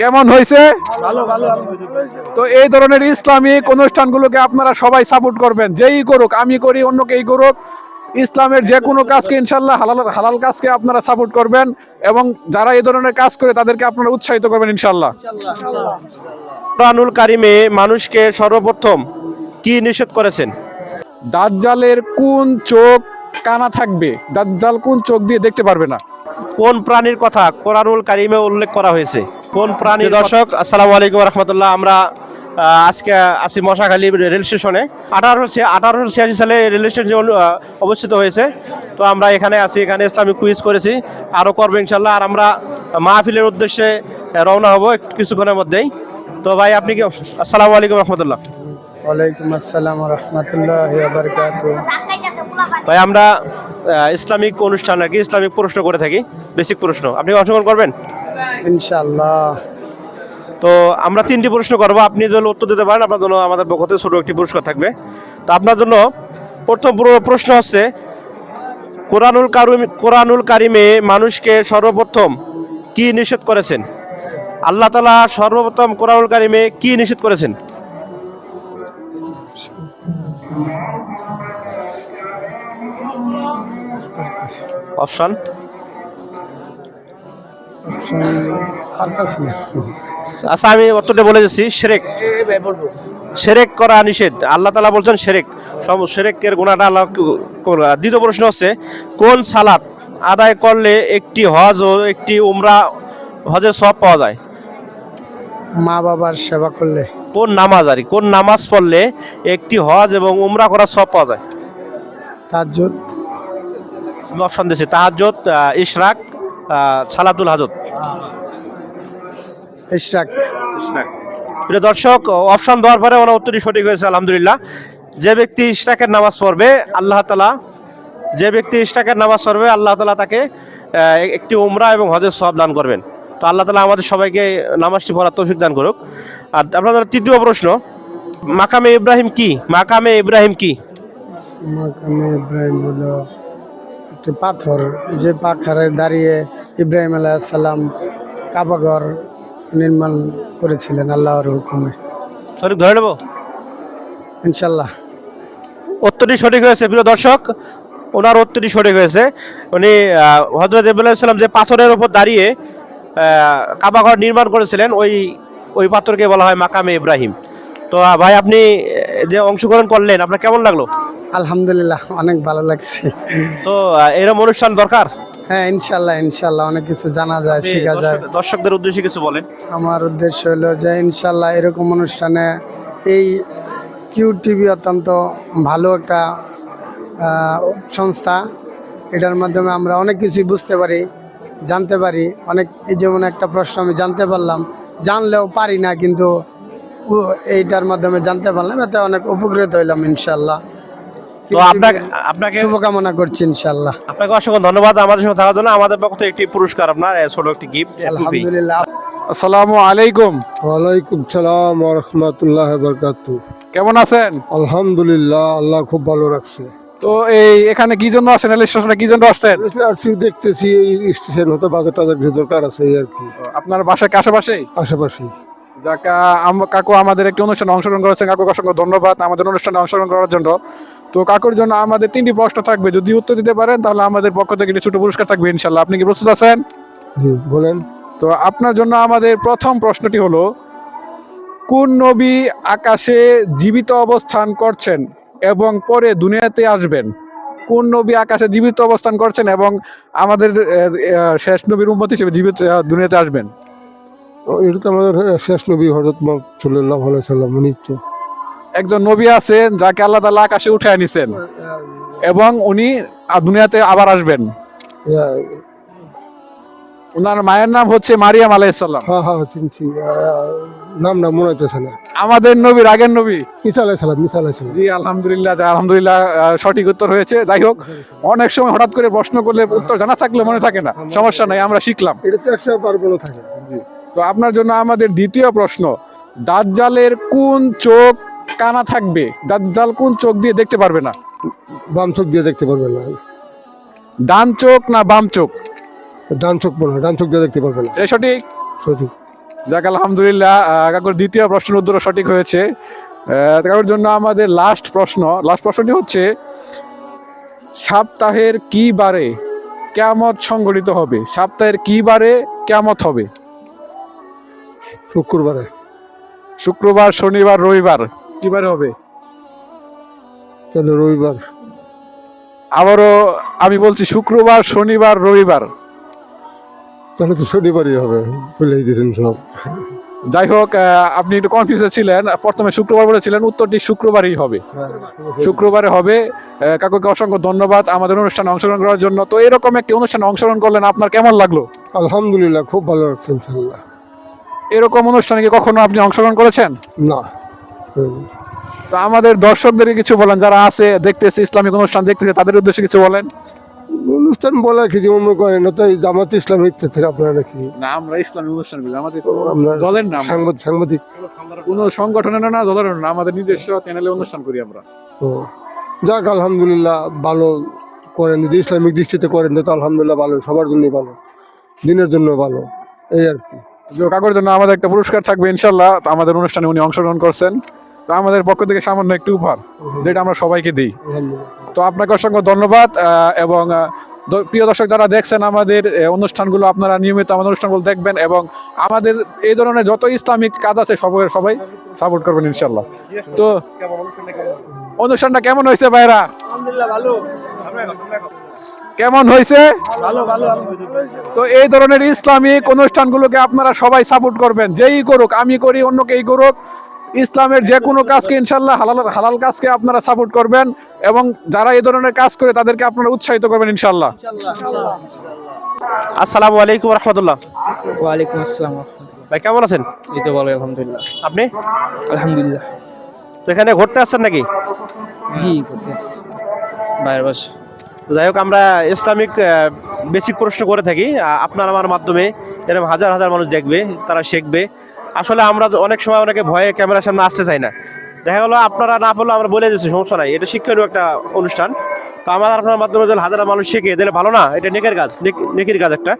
কেমন হয়েছে? ভালো ভালো তো এই ধরনের ইসলামিক অনুষ্ঠানগুলোকে আপনারা সবাই সাপোর্ট করবেন। যেই করুক আমি করি অন্য কেই করুক। ইসলামের যে কোনো কাজকে ইনশাল্লাহ হালাল হালাল কাজকে আপনারা সাপোর্ট করবেন এবং যারা এই ধরনের কাজ করে তাদেরকে আপনারা উৎসাহিত করবেন ইনশাল্লাহ কোরআনুল কারিমে মানুষকে সর্বপ্রথম কি নিষেধ করেছেন? দাজ্জালের কোন চোখ কানা থাকবে? দাজ্জাল কোন চোখ দিয়ে দেখতে পারবে না? কোন প্রাণীর কথা কোরআনুল কারিমে উল্লেখ করা হয়েছে? কোন প্রাণী দর্শক আসসালামু আলাইকুম রহমতুল্লাহ। আমরা আজকে আছি মশাখালী রেল স্টেশনে। আঠারোশো আঠারোশো ছিয়াশি সালে রেল স্টেশন অবস্থিত হয়েছে। তো আমরা এখানে আছি এখানে ইসলামিক কুইজ করেছি আরও করব ইনশাল্লাহ আর আমরা মাহফিলের উদ্দেশ্যে রওনা হব কিছুক্ষণের মধ্যেই। তো ভাই আপনি কি আসসালামু আলাইকুম রহমতুল্লাহ। ওয়ালাইকুম আসসালাম রহমতুল্লাহ ভাই আমরা ইসলামিক অনুষ্ঠান আর কি ইসলামিক প্রশ্ন করে থাকি। বেসিক প্রশ্ন। আপনি অংশগ্রহণ করবেন? ইনশাআল্লাহ। তো আমরা তিনটি প্রশ্ন করব। আপনি যদি উত্তর দিতে পারেন, আপনার জন্য আমাদের পক্ষ থেকে ছোটো একটি পুরস্কার থাকবে। তো আপনার জন্য প্রথম প্র- প্রশ্ন হচ্ছে, কোরআনুল কারিম কোরআনুল কারিমে মানুষকে সর্বপ্রথম কি নিষেধ করেছেন? আল্লাহ তালা সর্বপ্রথম কোরআনুল কারিমে কি নিষেধ করেছেন? অপশন? আচ্ছা আমি উত্তরটা বলে দিচ্ছি শেরেক সেরেক করা নিষেধ। আল্লাহ তালা বলছেন সেরেক। সব সেরেকের গুণাটা আল্লাহ দ্বিতীয় প্রশ্ন হচ্ছে কোন সালাত আদায় করলে একটি হজ ও একটি উমরা হজের সব পাওয়া যায়? মা বাবার সেবা করলে। কোন নামাজ আর কোন নামাজ পড়লে একটি হজ এবং উমরা করার সব পাওয়া যায়? তাজ্জুদ আমি অপশন দিচ্ছি তাহাজত ইশরাক সালাতুল হাজত। ইশরাক। প্রিয় দর্শক অপশন দেওয়ার পরে ওনার উত্তরই সঠিক হয়েছে আলহামদুলিল্লাহ। যে ব্যক্তি ইশরাকের নামাজ পড়বে আল্লাহ তালা যে ব্যক্তি ইশরাকের নামাজ পড়বে আল্লাহ তালা তাকে একটি উমরা এবং হজের সব দান করবেন। তো আল্লাহ তালা আমাদের সবাইকে নামাজটি পড়ার তৌফিক দান করুক। আর আপনাদের তৃতীয় প্রশ্ন মাকামে ইব্রাহিম কি? মাকামে ইব্রাহিম কি? মাকামে ইব্রাহিম হলো একটি পাথর যে পাখারে দাঁড়িয়ে ইব্রাহিম আলাইসাল্লাম কাবাঘর নির্মাণ করেছিলেন আল্লাহর হুকুমে। সঠিক ধরে নেব? ইনশাল্লাহ উত্তরটি সঠিক হয়েছে প্রিয় দর্শক। ওনার উত্তরটি সঠিক হয়েছে। উনি হজরত ইব্রাহিম যে পাথরের উপর দাঁড়িয়ে কাবাঘর নির্মাণ করেছিলেন ওই ওই পাথরকে বলা হয় মাকামে ইব্রাহিম। তো ভাই আপনি যে অংশগ্রহণ করলেন আপনার কেমন লাগল? আলহামদুলিল্লাহ অনেক ভালো লাগছে। তো এরম অনুষ্ঠান দরকার? হ্যাঁ ইনশাল্লাহ ইনশাল্লাহ অনেক কিছু জানা যায় শেখা যায়। দর্শকদের উদ্দেশ্যে কিছু বলেন। আমার উদ্দেশ্য হলো যে ইনশাল্লাহ এরকম অনুষ্ঠানে এই কিউ টিভি অত্যন্ত ভালো একটা সংস্থা। এটার মাধ্যমে আমরা অনেক কিছুই বুঝতে পারি জানতে পারি। অনেক এই যেমন একটা প্রশ্ন আমি জানতে পারলাম জানলেও পারি না কিন্তু এইটার মাধ্যমে জানতে পারলাম এতে অনেক উপকৃত হইলাম ইনশাল্লাহ। তো আপনাকে আপনাকে শুভকামনা করছি ইনশাল্লাহ। আপনাকে অসংখ্য ধন্যবাদ আমাদের সঙ্গে থাকার জন্য। আমাদের পক্ষ থেকে একটি পুরস্কার আপনার ছোট একটি গিফট আলহামদুলিল্লাহ। আসসালামু আলাইকুম। ওয়ালাইকুম সালাম রহমতুল্লাহ বরকাত কেমন আছেন? আলহামদুলিল্লাহ আল্লাহ খুব ভালো রাখছে। তো এই এখানে কি জন্য আসছেন? রেল স্টেশনে কি জন্য আসছেন? আসছি দেখতেছি এই স্টেশন হতে বাজার টাজার দরকার আছে এই আর কি। আপনার আশেপাশেই? আশেপাশে যাক কাকু আমাদের একটি অনুষ্ঠানে অংশগ্রহণ করেছেন। কাকু অসংখ্য ধন্যবাদ আমাদের অনুষ্ঠানে অংশগ্রহণ করার জন্য। তো কাকুর জন্য আমাদের তিনটি প্রশ্ন থাকবে। যদি উত্তর দিতে পারেন তাহলে আমাদের পক্ষ থেকে একটি ছোট পুরস্কার থাকবে ইনশাল্লাহ। আপনি কি প্রস্তুত আছেন? জি বলেন। তো আপনার জন্য আমাদের প্রথম প্রশ্নটি হলো কোন নবী আকাশে জীবিত অবস্থান করছেন এবং পরে দুনিয়াতে আসবেন? কোন নবী আকাশে জীবিত অবস্থান করছেন এবং আমাদের শেষ নবীর উম্মত হিসেবে জীবিত দুনিয়াতে আসবেন? এটা তো আমাদের শেষ নবী হজরত সাল্লাহ সাল্লাম উনি তো একজন নবী আছেন যাকে আল্লাহ তাআলা আকাশে উঠে আনিছেন এবং উনি দুনিয়াতে আবার আসবেন। ওনার মায়ের নাম হচ্ছে মারিয়াম আলাইসাল্লাম হ্যাঁ হ্যাঁ চিনছি নাম না মনে হইতেছে না। আমাদের নবীর আগের নবী। মিসা আলাই সালাম মিসা আলাই জি আলহামদুলিল্লাহ যা আলহামদুলিল্লাহ সঠিক উত্তর হয়েছে। যাই হোক অনেক সময় হঠাৎ করে প্রশ্ন করলে উত্তর জানা থাকলে মনে থাকে না। সমস্যা নাই আমরা শিখলাম। এটা তো একশো থাকে। তো আপনার জন্য আমাদের দ্বিতীয় প্রশ্ন দাজ্জালের কোন চোখ কানা থাকবে? দাজ্জাল কোন চোখ দিয়ে দেখতে পারবে না? বাম চোখ দিয়ে দেখতে পারবেন না। ডান চোখ না বাম চোখ? ডান চোখ হয় ডান চোখ দিয়ে দেখতে পারবেন না। এটা সঠিক? সঠিক। যাক আলহামদুলিল্লাহ কাকুর দ্বিতীয় প্রশ্নের উত্তর সঠিক হয়েছে। কাকুর জন্য আমাদের লাস্ট প্রশ্ন লাস্ট প্রশ্নটি হচ্ছে সপ্তাহের কি বারে কেমত সংগঠিত হবে? সপ্তাহের কি বারে কেমত হবে? শুক্রবারে। শুক্রবার শনিবার রবিবার। কি বারে হবে। তাহলে রবিবার। আবারও আমি বলছি শুক্রবার শনিবার রবিবার। তাহলে তো শনিবারই হবে ভুলে দিয়েছেন সব। যাই হোক আপনি একটু কনফিউজে ছিলেন। প্রথমে শুক্রবার বলেছিলেন উত্তরটি শুক্রবারই হবে। শুক্রবারে হবে। কাকুকে অসংখ্য ধন্যবাদ আমাদের অনুষ্ঠানে অংশগ্রহণ করার জন্য। তো এরকম একটি অনুষ্ঠানে অংশগ্রহণ করলেন আপনার কেমন লাগল? আলহামদুলিল্লাহ খুব ভালো লাগছে ইনশাল্লাহ এরকম অনুষ্ঠানে কি কখনো আপনি অংশগ্রহণ করেছেন? না। তো আমাদের দর্শকদেরকে কিছু বলেন যারা আছে দেখতেছে ইসলামিক অনুষ্ঠান দেখতেছে তাদের উদ্দেশ্যে কিছু বলেন। অনুষ্ঠান বলার কি যেমন মনে করেন? না তাই জামাত ইসলামিক থেকে আপনারা নাকি? না আমরা ইসলামিক অনুষ্ঠান করি আমাদের আমরা দলের নাম। সাংবাদিক সাংবাদিক। কোনো সংগঠনের না দলের না আমাদের নিজস্ব চ্যানেলে অনুষ্ঠান করি আমরা। ও যাক আলহামদুলিল্লাহ ভালো করেন। যদি ইসলামিক দৃষ্টিতে করেন তো আলহামদুলিল্লাহ ভালো সবার জন্যই ভালো দিনের জন্য ভালো এই আর কি। যে কাকুর জন্য আমাদের একটা পুরস্কার থাকবে ইনশাল্লাহ আমাদের অনুষ্ঠানে উনি অংশগ্রহণ করছেন। তো আমাদের পক্ষ থেকে সামান্য একটি উপহার যেটা আমরা সবাইকে দিই। তো আপনাকে অসংখ্য ধন্যবাদ এবং প্রিয় দর্শক যারা দেখছেন আমাদের অনুষ্ঠানগুলো আপনারা নিয়মিত আমাদের অনুষ্ঠানগুলো দেখবেন এবং আমাদের এই ধরনের যত ইসলামিক কাজ আছে সবাই সবাই সাপোর্ট করবেন ইনশাল্লাহ। তো অনুষ্ঠানটা কেমন? হয়েছে ভাইরা? কেমন হয়েছে? তো এই ধরনের ইসলামিক অনুষ্ঠানগুলোকে আপনারা সবাই সাপোর্ট করবেন। যেই করুক আমি করি অন্য কেই করুক। ইসলামের যে কোনো কাজকে ইনশাল্লাহ হালাল হালাল কাজকে আপনারা সাপোর্ট করবেন এবং যারা এই ধরনের কাজ করে তাদেরকে আপনারা উৎসাহিত করবেন ইনশাল্লাহ আসসালামু আলাইকুম রহমতুল্লাহ। ওয়ালাইকুম আসসালাম ভাই কেমন আছেন? এই তো বলো আলহামদুলিল্লাহ। আপনি? আলহামদুলিল্লাহ। তো এখানে ঘুরতে আসছেন নাকি? জি করতে আসছি। বাইরের বাসা। যাই হোক, আমরা ইসলামিক বেসিক প্রশ্ন করে থাকি। আপনার আমার মাধ্যমে এরকম হাজার হাজার মানুষ দেখবে, তারা শিখবে। আসলে আমরা অনেক সময় অনেকে ভয়ে ক্যামেরার সামনে আসতে চাই না। দেখা গেলো আপনারা না বললে আমরা বলে দিচ্ছি সমস্যা নাই। এটা শিক্ষণীয় একটা অনুষ্ঠান। তো আমার আপনার মাধ্যমে যদি হাজার মানুষ শিখে দিলে ভালো না? এটা নেকের কাজ, নেক- নেকির কাজ একটা।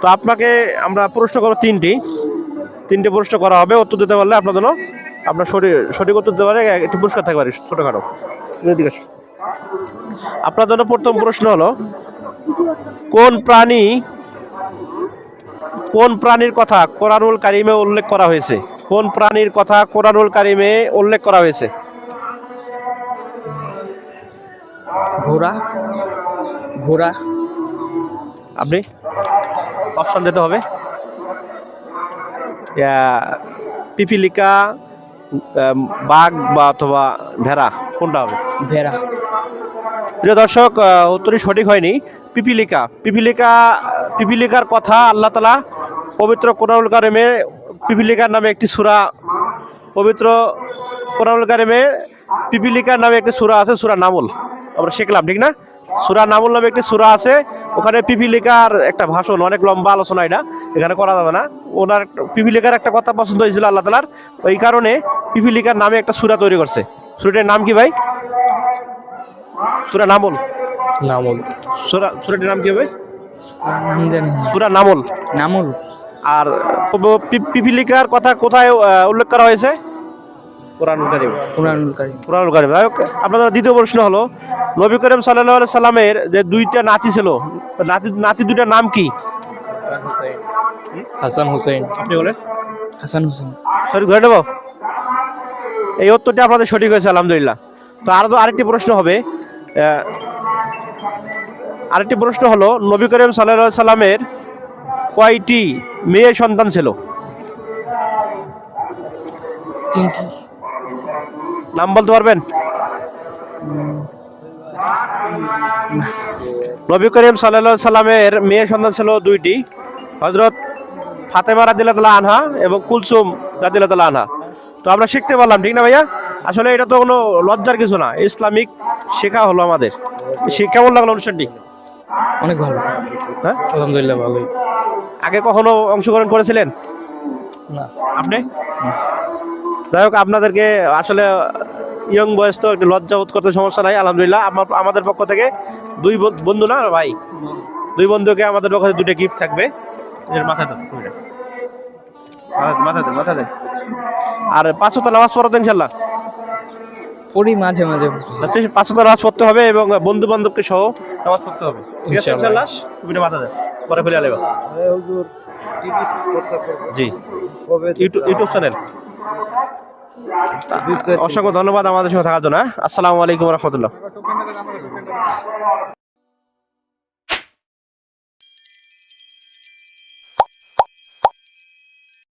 তো আপনাকে আমরা প্রশ্ন করব তিনটি। তিনটে প্রশ্ন করা হবে, উত্তর দিতে পারলে আপনার জন্য আপনার সঠিক সঠিক উত্তর দিতে পারে, একটি পুরস্কার থাকতে পারে ছোটোখাটো। আপনার জন্য প্রথম প্রশ্ন হলো কোন প্রাণী কোন প্রাণীর কথা কোরআনুল কারিমে উল্লেখ করা হয়েছে? কোন প্রাণীর কথা কোরআনুল কারিমে উল্লেখ করা হয়েছে? ঘোড়া ঘোড়া। আপনি? অপশন দিতে হবে। পিপিলিকা বাঘ বা অথবা ভেড়া কোনটা হবে? ভেড়া। প্রিয় দর্শক উত্তরই সঠিক হয়নি। পিপিলিকা পিপিলিকা, পিপিলিকার কথা আল্লাহ তালা পবিত্র কোরআনুল কারিমে পিপিলিকার নামে একটি সূরা, পবিত্র কোরআনুল কারিমে পিপিলিকার নামে একটি সূরা আছে, সূরা নামল। আমরা শিখলাম, ঠিক না? সূরা নামল নামে একটি সূরা আছে, ওখানে পিপিলিকার একটা ভাষণ, অনেক লম্বা আলোচনা এটা এখানে করা যাবে না। ওনার পিপিলিকার একটা কথা পছন্দ হয়েছিল আল্লাহ তালার ওই কারণে পিপিলিকার নামে একটা সূরা তৈরি করছে। সূরাটির নাম কি ভাই? সূরা নামল। নামল। সূরা সূরাটির নাম কি হবে? নাম জানি না। নামল। নামল। আর পিপিলিকার কথা কোথায় উল্লেখ করা হয়েছে? কোরআনুল কারীম। পুরানুল কারি কোরআনুল কারীম। আপনাদের দ্বিতীয় প্রশ্ন হলো নবী করিম সাল্লাল্লাহু সাল্লামের যে দুইটা নাতি ছিল নাতি নাতি দুইটার নাম কি? হাসান হুসাইন। হাসান হুসাইন। আপনি বলেন। হাসান হুসাইন। সঠিক ধরে নেব? এই উত্তরটি আপনাদের সঠিক হয়েছে আলহামদুলিল্লাহ। তো আরও আরেকটি প্রশ্ন হবে আরেকটি প্রশ্ন হলো নবী করিম সাল্লাহ সাল্লামের কয়টি মেয়ে সন্তান ছিল? তিনটি। নাম বলতে পারবেন? নবী করিম সাল্লাহ সাল্লামের মেয়ে সন্তান ছিল দুইটি হজরত ফাতেমা রাদিল্লাহ আনহা এবং কুলসুম রাদিল্লাহ আনহা। তো আমরা শিখতে পারলাম ঠিক না ভাইয়া? আসলে এটা তো কোনো লজ্জার কিছু না ইসলামিক শেখা হলো আমাদের। কেমন লাগল অনুষ্ঠানটি? অনেক ভালো। হ্যাঁ? আলহামদুলিল্লাহ ভালোই। আগে কখনো অংশগ্রহণ করেছিলেন? না। আপনি? যাই হোক আপনাদেরকে আসলে ইয়ং বয়স তো একটু লজ্জা বোধ করতে সমস্যা নাই আলহামদুলিল্লাহ। আমার আমাদের পক্ষ থেকে দুই বন- বন্ধু না ভাই? দুই বন্ধুকে আমাদের পক্ষ থেকে দুটো গিফট থাকবে। এর মাথায় দাও। মাথা দেন মাথা আর পাঁচ ওয়াক্ত নামাজ পড়ো তো ইনশাল্লাহ। পড়ি মাঝে মাঝে। আচ্ছা পাঁচ ওয়াক্ত নামাজ পড়তে হবে এবং বন্ধু বান্ধবকে সহ নামাজ পড়তে হবে। ঠিক আছে ইনশাআল্লাহ। তুমি মাথা দাও পরে ফেলে আলেবা। জি। YouTube YouTube channel. অসংখ্য ধন্যবাদ আমাদের সঙ্গে থাকার জন্য হ্যাঁ? আসসালামু আলাইকুম রহমতুল্লাহ।